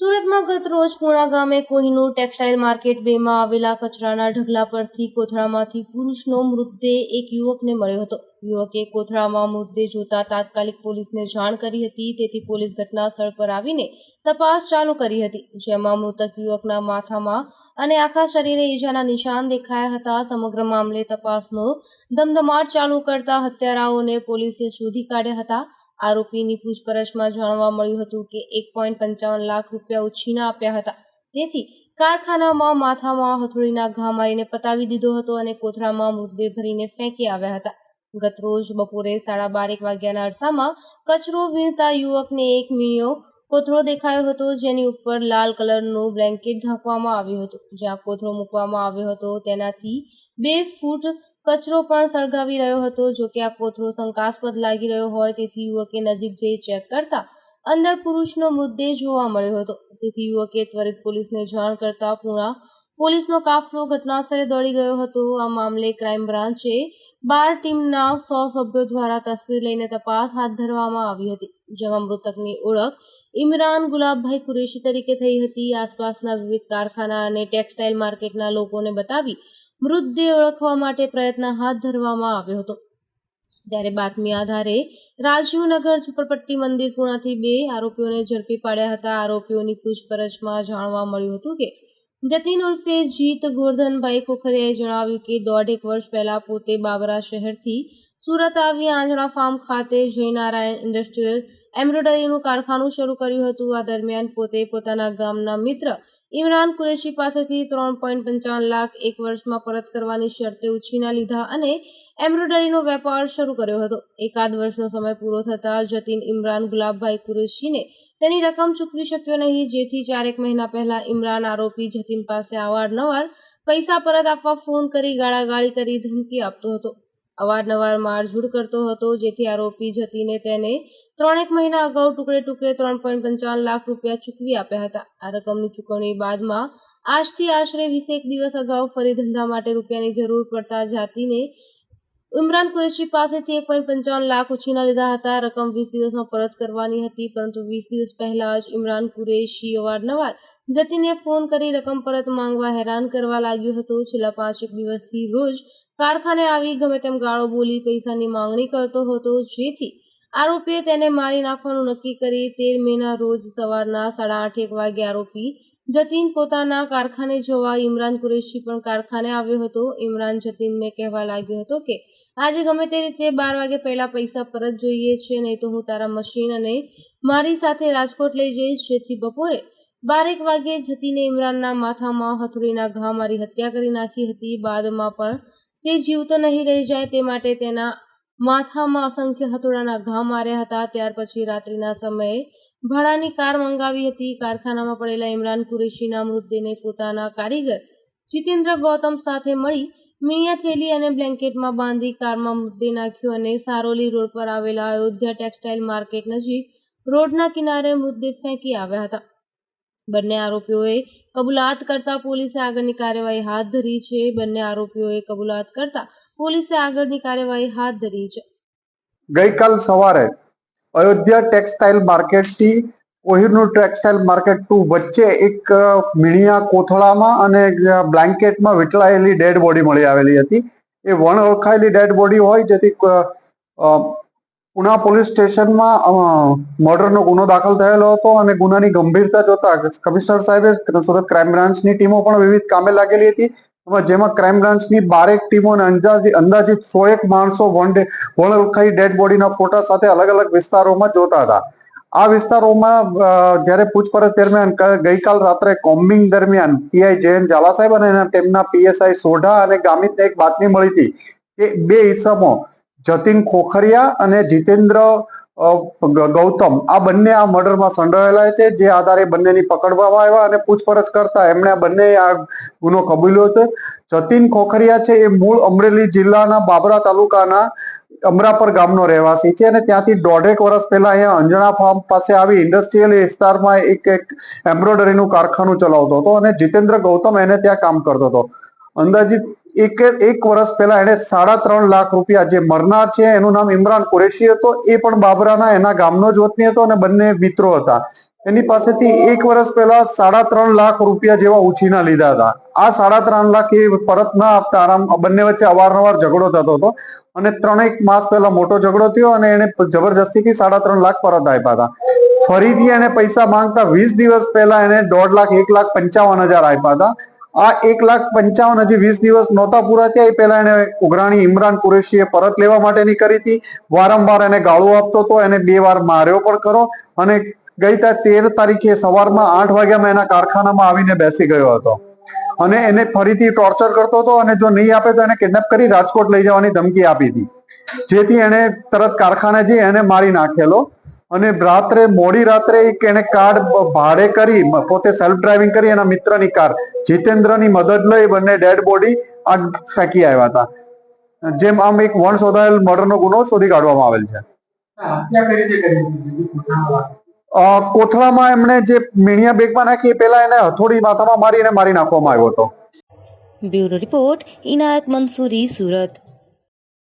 સુરતમાં ગત રોજ પુણા ગામે કોહિનૂર ટેક્સટાઇલ માર્કેટ બેમાં આવેલા કચરાના ઢગલા પરથી કોથળામાંથી પુરુષનો મૃતદેહ એક યુવકને મળ્યો હતો. યુવકે કોથળામાં મૃતદેહ જોતા તાત્કાલિક પોલીસને જાણ કરી હતી, તેથી પોલીસ ઘટના સ્થળ પર આવીને તપાસ ચાલુ કરી હતી. જેમાં મૃતક યુવકના માથામાં અને આખા શરીરે ઈજાના નિશાન દેખાયા હતા. સમગ્ર મામલે તપાસનો ધમધમાટ ચાલુ કરતા હત્યારાઓને પોલીસે શોધી કાઢ્યા હતા. આરોપીની પૂછપરછમાં જાણવા મળ્યું હતું કે એક પોઈન્ટ પંચાવન લાખ રૂપિયા ઉછીના આપ્યા હતા. તેથી કારખાનામાં માથામાં હથોડીના ઘા મારીને પતાવી દીધો હતો અને કોથળામાં મૃતદેહ ભરીને ફેંકી આવ્યા હતા. ગત રોજ બપોરે સાડા બારેક વાગ્યાના અરસામાં કચરો વીણતા યુવકને એક મીણિયો કોથળો દેખાયો હતો, જેની ઉપર લાલ કલરનું બ્લેન્કેટ ઢાંકવામાં આવ્યું હતું. જ્યાં કોથળો મૂકવામાં આવ્યો હતો, તેનાથી બે ફૂટ કચરો પણ સળગાવી રહ્યો હતો. જો કે આ કોથળો શંકાસ્પદ લાગી રહ્યો હોય, તેથી યુવકે નજીક જઈ ચેક કરતા અંદર પુરુષનો મૃતદેહ જોવા મળ્યો હતો. તેથી યુવકે ત્વરિત પોલીસને જાણ કરતા પૂણા પોલીસનો કાફલો ઘટનાસ્થળે દોડી ગયો હતો. આ મામલે ક્રાઇમ બ્રાન્ચે બાર ટીમના સો સભ્યો દ્વારા તસવીર લઈને તપાસ હાથ ધરવામાં આવી હતી, જેમાં મૃતકની ઓળખ ઇમરાન ગુલાબભાઈ કુરેશી તરીકે થઈ હતી. આસપાસના વિવિધ કારખાના અને ટેક્સટાઇલ માર્કેટના લોકોને બતાવી મૃતદેહ ઓળખવા માટે પ્રયત્ન હાથ ધરવામાં આવ્યો હતો. ત્યારે બાતમી આધારે રાજીવનગર ઝુંપડપટ્ટી મંદિર પુણાથી બે આરોપીઓને ઝડપી પાડ્યા હતા. આરોપીઓની પૂછપરછમાં જાણવા મળ્યું હતું કે જતીન ઉર્ફે જીત ગોરધનભાઈ કોખરિયાએ જણાવ્યું કે દોઢેક વર્ષ પહેલા પોતે બાબરા શહેરથી સુરત આવી આંજણા ફાર્મ ખાતે જયનારાયણ ઇન્ડસ્ટ્રીયલ એમ્બ્રોઇડરીનું કારખાનું શરૂ કર્યું હતું. આ દરમિયાન પોતે પોતાના ગામના મિત્ર ઇમરાન કુરેશી પાસેથી ત્રણ પોઈન્ટ પંચાવન લાખ એક વર્ષમાં પરત કરવાની શરતે ઉછીના લીધા અને એમ્બ્રોઇડરીનો વેપાર શરૂ કર્યો હતો. એકાદ વર્ષનો સમય પૂરો થતાં જતીન ઇમરાન ગુલાબભાઈ કુરેશીને તેની રકમ ચૂકવી શક્યો નહીં, જેથી ચારેક મહિના પહેલા ઇમરાન આરોપી જતીન પાસે અવારનવાર પૈસા પરત આપવા ફોન કરી ગાળાગાળી કરી ધમકી આપતો હતો. અવારનવાર મારઝૂડ કરતો હતો, જેથી આરોપી જતીને તેને ત્રણેક મહિના અગાઉ ટુકડે ટુકડે ત્રણ પોઈન્ટ પંચાવન લાખ રૂપિયા ચૂકવી આપ્યા હતા. આ રકમની ચૂકવણી બાદમાં આજથી આશરે વીસેક દિવસ અગાઉ ફરી ધંધા માટે રૂપિયાની જરૂર પડતા જાતિને ઇમરાન કુરેશી પાસેથી એક પોઈન્ટ પંચાવન લાખ ઉછીના લીધા હતા. રકમ વીસ દિવસમાં પરત કરવાની હતી, પરંતુ વીસ દિવસ પહેલા જ ઇમરાન કુરેશી અવારનવાર જતીને ફોન કરી રકમ પરત માંગવા હેરાન કરવા લાગ્યો હતો. છેલ્લા પાંચેક દિવસથી રોજ કારખાને આવી ગમે તેમ ગાળો બોલી પૈસાની માંગણી કરતો હતો. જેથી આરોપીએ તેને મારી નાખવાનું નક્કી કરી તેર મેના રોજ સવારના સાડા આઠેક વાગે આરોપી જતીન પોતાના કારખાને જવા ઇમરાન કુરેશી પણ કારખાને આવ્યો હતો. ઇમરાન જતીનને કહેવા લાગ્યો હતો કે, આજે ગમે તે રીતે બાર વાગે પહેલા પૈસા પરત જોઈએ છે, નહીં તો હું તારા મશીન અને મારી સાથે રાજકોટ લઈ જઈશ, જેથી બપોરે બારેક વાગે જતીને ઇમરાનના માથામાં હથોડીના ઘા મારી હત્યા કરી નાખી હતી. બાદમાં પણ તે જીવતો નહીં રહી જાય તે માટે તેના માથામાં અસંખ્ય હથોડાના ઘા માર્યા હતા. ત્યાર પછી રાત્રિના સમયે ભાડાની કાર મંગાવી હતી. કારખાનામાં પડેલા ઇમરાન કુરેશીના મૃતદેહને પોતાના કારીગર જીતેન્દ્ર ગૌતમ સાથે મળી મીણિયા થેલી અને બ્લેન્કેટમાં બાંધી કારમાં મૃતદેહ નાખ્યો અને સારોલી રોડ પર આવેલા અયોધ્યા ટેક્સટાઇલ માર્કેટ નજીક રોડના કિનારે મૃતદેહ ફેંકી આવ્યા હતા. બંને આરોપીઓએ કબૂલાત કરતા પોલીસે આગળની કાર્યવાહી હાથ ધરી છે. બંને આરોપીઓએ કબૂલાત કરતા પોલીસે આગળની કાર્યવાહી હાથ ધરી છે. ગઈકાલ સવારે અયોધ્યા ટેક્સટાઇલ માર્કેટથી કોહિનૂર ટેક્સટાઇલ માર્કેટ ટુ વચ્ચે એક મીણિયા કોથળામાં અને બ્લેન્કેટમાં વીંટળાયેલી ડેડ બોડી મળી આવેલી હતી. એ વણ ઓળખાયેલી ડેડ બોડી હોય જેથી પુણા પોલીસ સ્ટેશનમાં મર્ડરનો ગુનો દાખલ થયેલો હતો અને ગુનાની ગંભીરતા જોતા કમિશનર સાહેબે સુરત ક્રાઇમ બ્રાન્ચની ટીમો પણ વિવિધ કામે લાગેલી હતી. જેમાં ક્રાઇમ બ્રાન્ચની બારેક ટીમો અને અંદાજિત સો એક માણસો વન ડે વણ ઓળખાઈ ડેડ બોડીના ફોટા સાથે અલગ અલગ વિસ્તારોમાં જોતા હતા. આ વિસ્તારોમાં જ્યારે પૂછપરછ દરમિયાન ગઈકાલ રાત્રે કોમ્બિંગ દરમિયાન પીઆઈ જયંત ઝાલા સાહેબ અને તેમના પીએસઆઈ સોઢા અને ગામિતને એક બાતમી મળી હતી કે બે ઈસમો જતીન ખોખરિયા અને જીતેન્દ્ર ગૌતમ. આ બંને આ મર્ડરમાં સંડોવાયેલા છે. જે આધારે બંનેની પકડવામાં આવ્યા અને પૂછપરછ કરતા એમણે બંને આ ગુનો કબૂલ્યો છે. જતીન ખોખરિયા છે એ મૂળ અમરેલી જિલ્લાના બાબરા તાલુકાના અમરાપર ગામનો રહેવાસી છે અને ત્યાંથી દોઢેક વર્ષ પહેલા અહીંયા અંજણા ફાર્મ પાસે આવી ઇન્ડસ્ટ્રીયલ વિસ્તારમાં એક એક એમ્બ્રોઇડરીનું કારખાનું ચલાવતો હતો અને જીતેન્દ્ર ગૌતમ એને ત્યાં કામ કરતો હતો. અંદાજિત એક એક વર્ષ પહેલા એને સાડા ત્રણ લાખ રૂપિયા જે મરનાર છે, એનું નામ ઇમરાન કુરેશી હતો. એ પણ બાબરાના એના ગામનો જ વતની હતો અને બંને મિત્રો હતા. એની પાસેથી એક વર્ષ પહેલા સાડા ત્રણ લાખ રૂપિયા જેવા ઉછીના લીધા હતા. આ સાડા ત્રણ લાખ એ પરત ના આપતા આરામ, બંને વચ્ચે અવારનવાર ઝઘડો થતો હતો અને ત્રણેક માસ પહેલા મોટો ઝઘડો થયો અને એને જબરજસ્તીથી સાડા ત્રણ લાખ પરત આપ્યા હતા. ફરીથી એને પૈસા માંગતા વીસ દિવસ પહેલા એને દોઢ લાખ, એક લાખ પંચાવન હજાર આપ્યા હતા. આ એક લાખ પંચાવન હજી વીસ દિવસ નહોતા પૂરા થયા. એ પહેલા એને ઉઘરાણી ઇમરાન કુરેશીએ પરત લેવા માટેની કરી હતી. વારંવાર એને ગાળો આપતો હતો. એને બે વાર માર્યો પણ કરો અને ગઈ તા તેર તારીખે સવારમાં આઠ વાગ્યામાં એના કારખાનામાં આવીને બેસી ગયો હતો. અને એને ફરીથી ટોર્ચર કરતો હતો અને જો નહીં આપે તો એને કિડનેપ કરી રાજકોટ લઈ જવાની ધમકી આપી હતી. જેથી એને તરત કારખાને જઈ એને મારી નાખેલો. અને રાત્રે મોડી રાત્રે એને કાર ભાડે કરી પોતે સેલ્ફ ડ્રાઇવિંગ કરી એના મિત્રની કાર જીતેન્દ્રની મદદ લઈ બંને ડેડ બોડી આ ફેંકી આવ્યા હતા. જેમ આમ એક વણ શોધાયેલ મર્ડરનો ગુનો શોધી કાઢવામાં આવેલ છે. કોથળામાં? કોથળામાં એમણે જે મીણિયા બેગમાં નાખી એ પહેલા એને હથોડી માથામાં મારી એને મારી નાખવામાં આવ્યો હતો. Bureau report Inayat Mansuri Surat.